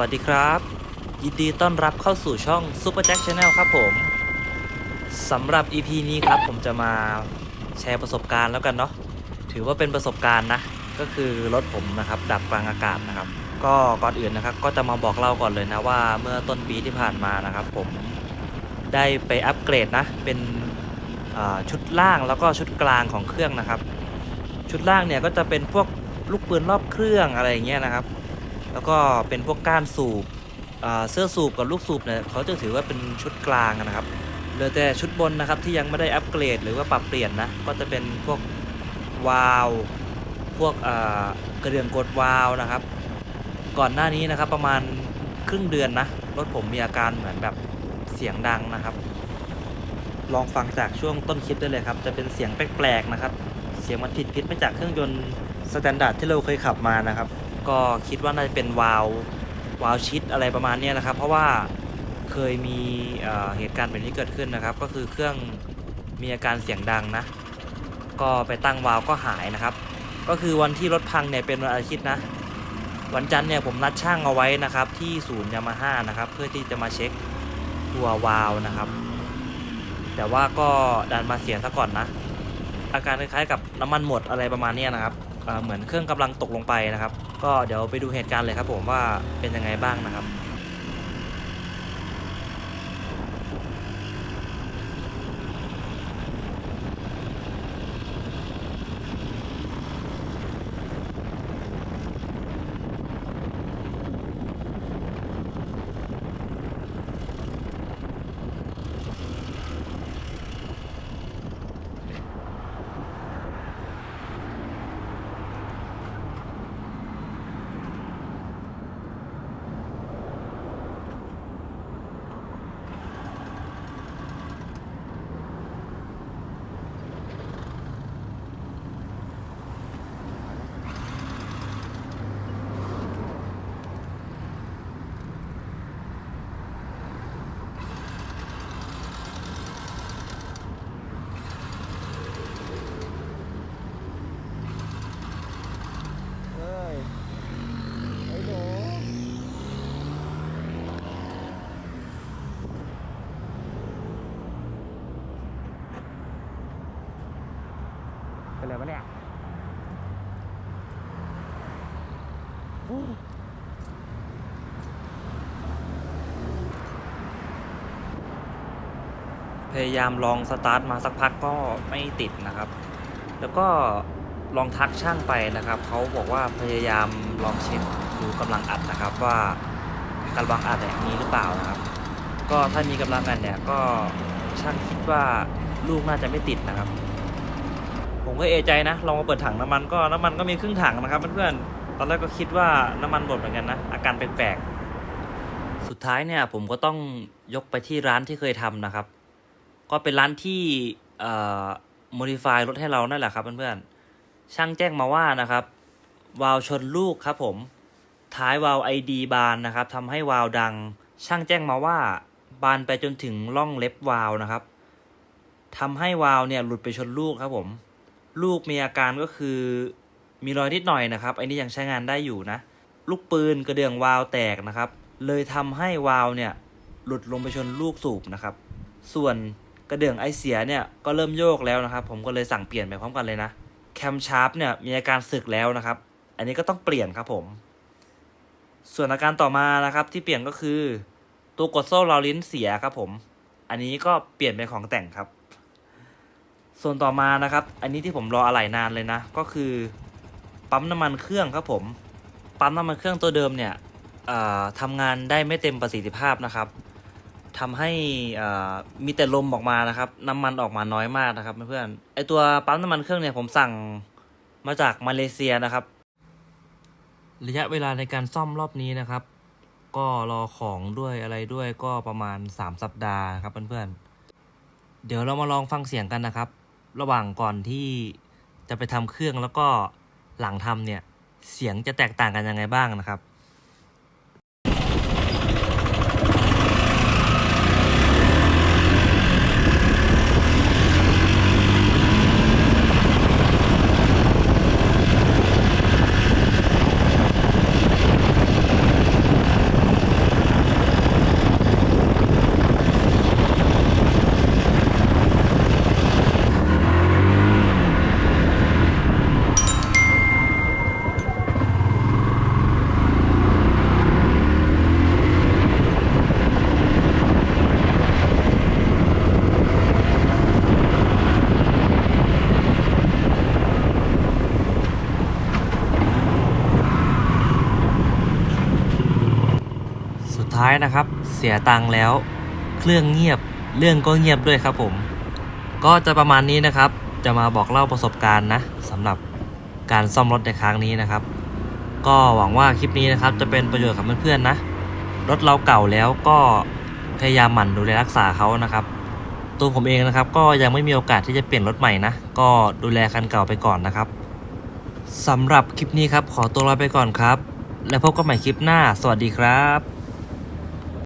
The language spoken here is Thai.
วัสดีครับ ยินดีต้อนรับเข้าสู่ช่อง Super Jack Channel ครับผมสำหรับ EP นี้ครับผมจะมาแชร์ประสบการณ์แล้วกันเนาะถือว่าเป็นประสบการณ์นะ ก็คือรถผมนะครับ ดับกลางอากาศนะครับ ก็ก่อนอื่นนะครับ ก็จะมาบอกเล่าก่อนเลยนะว่าเมื่อต้นปีที่ผ่านมานะครับ ผมได้ไปอัปเกรดนะ เป็นชุดล่างแล้วก็ชุดกลางของเครื่องนะครับ ชุดล่างเนี่ยก็จะเป็นพวกลูกปืนรอบเครื่องอะไรอย่างเงี้ยนะครับ แล้วก็เป็นพวกก้านสูบเสื้อสูบกับลูกสูบเนี่ยเขาจะถือว่าเป็นชุดกลางนะครับเหลือแต่ชุดบนนะครับที่ยังไม่ได้อัปเกรดหรือว่าปรับเปลี่ยนนะก็จะเป็นพวกวาล์วพวกกระเดื่องกดวาล์วนะครับ ก่อนหน้านี้นะครับประมาณครึ่งเดือนนะรถผมมีอาการเหมือนแบบเสียงดังนะครับ ลองฟังจากช่วงต้นคลิปได้เลยครับ จะเป็นเสียงแปลกๆนะครับ เสียงมันผิดผิดไปจากเครื่องยนต์สแตนดาร์ดที่เราเคยขับมานะครับ ก็คิดว่าน่าจะเป็นวาล์ววาล์วชิดอะไรประมาณนี้นะครับ เพราะว่าเคยมีเเหตุการณ์แบบนี้เกิดขึ้นนะครับ ก็คือเครื่องมีอาการเสียงดังนะ ก็ไปตั้งวาล์วก็หายนะครับ ก็คือวันที่รถพังเนี่ยเป็นวันอาทิตย์นะ วันจันทร์เนี่ยผมนัดช่างเอาไว้นะครับ ที่ศูนย์ยามาฮ่านะครับ เพื่อที่จะมาเช็คตัววาล์วนะครับ แต่ว่าก็ดันมาเสียซะก่อนนะ อาการคล้ายๆกับน้ำมันหมดอะไรประมาณนี้นะครับ เหมือนเครื่องกำลังตกลงไปนะครับ ก็เดี๋ยวไปดูเหตุการณ์เลยครับผมว่าเป็นยังไงบ้างนะครับ เอ้ยไอ้หนูเป็นไรวะเนี่ยอู้ พยายามลองสตาร์ทมาสักพักก็ไม่ติดนะครับ แล้วก็ลองทักช่างไปนะครับ เขาบอกว่าพยายามลองเช็คดูกำลังอัดนะครับว่ากำลังอัดเนี่ยมีหรือเปล่านะครับ ก็ถ้ามีกำลังอัดเนี่ยก็ช่างคิดว่าลูกน่าจะไม่ติดนะครับ ผมก็เอใจนะลองมาเปิดถังน้ำมันก็น้ำมันก็มีครึ่งถังนะครับเพื่อนๆตอนแรกก็คิดว่าน้ำมันหมดเหมือนกันนะอาการแปลกๆสุดท้ายเนี่ยผมก็ต้องยกไปที่ร้านที่เคยทำนะครับ ก็เป็นร้านที่เอ่อ modify รถให้เรานั่นแหละครับเพื่อนๆ ช่างแจ้งมาว่านะครับ วาล์วชนลูกครับผม ท้ายวาล์ว ID บานนะครับทำให้วาล์วดัง ช่างแจ้งมาว่า บานไปจนถึงร่องเล็บวาล์วนะครับทำให้วาล์วเนี่ยหลุดไปชนลูกครับผม ลูกมีอาการก็คือมีรอยนิดหน่อยนะครับไอ้นี่ยังใช้งานได้อยู่นะ ลูกปืนกระเดื่องวาล์วแตกนะครับ เลยทำให้วาล์วเนี่ยหลุดลงไปชนลูกสูบนะครับ ส่วน กระเดื่องไอเสียเนี่ยก็เริ่มโยกแล้วนะครับ ผมก็เลยสั่งเปลี่ยนไปพร้อมกันเลยนะแคมชาร์ปเนี่ยมีอาการสึกแล้วนะครับ อันนี้ก็ต้องเปลี่ยนครับผม ส่วนอาการต่อมานะครับที่เปลี่ยนก็คือ ตัวกดโซ่เราลิ้นเสียครับผม อันนี้ก็เปลี่ยนเป็นของแต่งครับ ส่วนต่อมานะครับ อันนี้ที่ผมรออะไหล่นานเลยนะ ก็คือปั๊มน้ำมันเครื่องครับผม ปั๊มน้ำมันเครื่องตัวเดิมเนี่ยทำงานได้ไม่เต็มประสิทธิภาพนะครับ ทำให้มีแต่ลมออกมานะครับ น้ำมันออกมาน้อยมากนะครับเพื่อนๆไอตัวปั๊มน้ำมันเครื่องเนี่ยผมสั่งมาจากมาเลเซียนะครับ ระยะเวลาในการซ่อมรอบนี้นะครับ ก็รอของด้วยอะไรด้วยก็ประมาณ 3 สัปดาห์ครับเพื่อนๆเดี๋ยวเรามาลองฟังเสียงกันนะครับ ระหว่างก่อนที่จะไปทำเครื่องแล้วก็หลังทำเนี่ยเสียงจะแตกต่างกันยังไงบ้างนะครับ ท้ายนะครับ เสียตังค์แล้ว เครื่องเงียบเรื่องก็เงียบด้วยครับผม ก็จะประมาณนี้นะครับ จะมาบอกเล่าประสบการณ์นะสำหรับการซ่อมรถในครั้งนี้นะครับ ก็หวังว่าคลิปนี้นะครับจะเป็นประโยชน์กับเพื่อนๆนะ รถเราเก่าแล้วก็พยายามหมั่นดูแลรักษาเขานะครับ ตัวผมเองนะครับ ก็ยังไม่มีโอกาสที่จะเปลี่ยนรถใหม่นะ ก็ดูแลคันเก่าไปก่อนนะครับสำหรับคลิปนี้ครับขอตัวลาไปก่อนครับ แล้วพบกันใหม่คลิปหน้า สวัสดีครับ